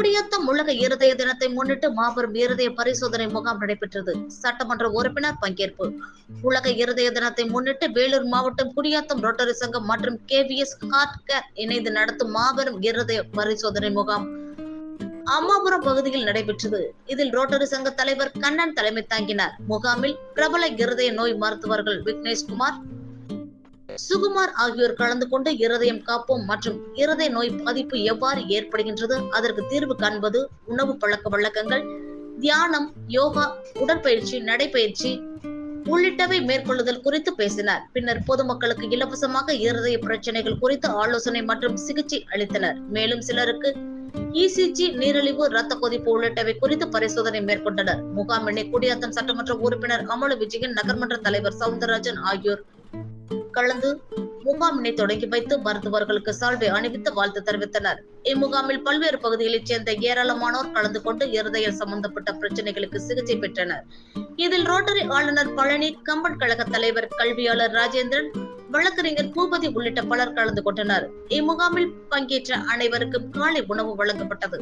குடியாத்தம் உலக இருதய தினத்தை முன்னிட்டு மாபெரும் இருதய பரிசோதனை முகாம் நடைபெற்றது. சட்டமன்ற உறுப்பினர் பங்கேற்பு. உலக இருதய தினத்தை முன்னிட்டு வேலூர் மாவட்டம் குடியாத்தம் ரோட்டரி சங்கம் மற்றும் கேவிஎஸ் ஹார்ட் கேர் இணைந்து நடத்தும் மாபெரும் இருதய பரிசோதனை முகாம் அம்மாபுரம் பகுதியில் நடைபெற்றது. இதில் ரோட்டரி சங்க தலைவர் கண்ணன் தலைமை தாங்கினார். முகாமில் பிரபல இருதய நோய் மருத்துவர்கள் விக்னேஷ்குமார் சுகுமார் ஆகியோர் கலந்து கொண்டு இருதயம் காப்போம் மற்றும் இருதய நோய் பாதிப்பு எவ்வாறு ஏற்படுகின்றது? அதற்கு தீர்வு காண்பது உணவு பழக்க வழக்கங்கள் தியானம் யோகா உடற்பயிற்சி நடைபயிற்சி உள்ளிட்டவை மேற்கொள்ளுதல் குறித்து பேசினார். பின்னர் பொதுமக்களுக்கு இலவசமாக இருதய பிரச்சனைகள் குறித்து ஆலோசனை மற்றும் சிகிச்சை அளித்தனர். மேலும் சிலருக்கு இசிஜி நீரிழிவு ரத்த கொதிப்பு உள்ளிட்டவை குறித்து பரிசோதனை மேற்கொண்டனர். முகாமினை குடியாத்தம் சட்டமன்ற உறுப்பினர் அமலு விஜயன் நகர்மன்ற தலைவர் சவுந்தரராஜன் ஆகியோர் கலந்து முகாமினை தொடங்கி வைத்து மருத்துவர்களுக்கு சால்வை அணிவித்து வாழ்த்து தெரிவித்தனர். இம்முகாமில் பல்வேறு பகுதிகளைச் சேர்ந்த ஏராளமானோர் கலந்து கொண்டு இருதய சம்பந்தப்பட்ட பிரச்சனைகளுக்கு சிகிச்சை பெற்றனர். இதில் ரோட்டரி ஆளுநர் பழனி கம்பன் கழக தலைவர் கல்வியாளர் ராஜேந்திரன் வழக்கறிஞர் பூபதி உள்ளிட்ட பலர் கலந்து கொண்டனர். இம்முகாமில் பங்கேற்ற அனைவருக்கும் காலை உணவு வழங்கப்பட்டது.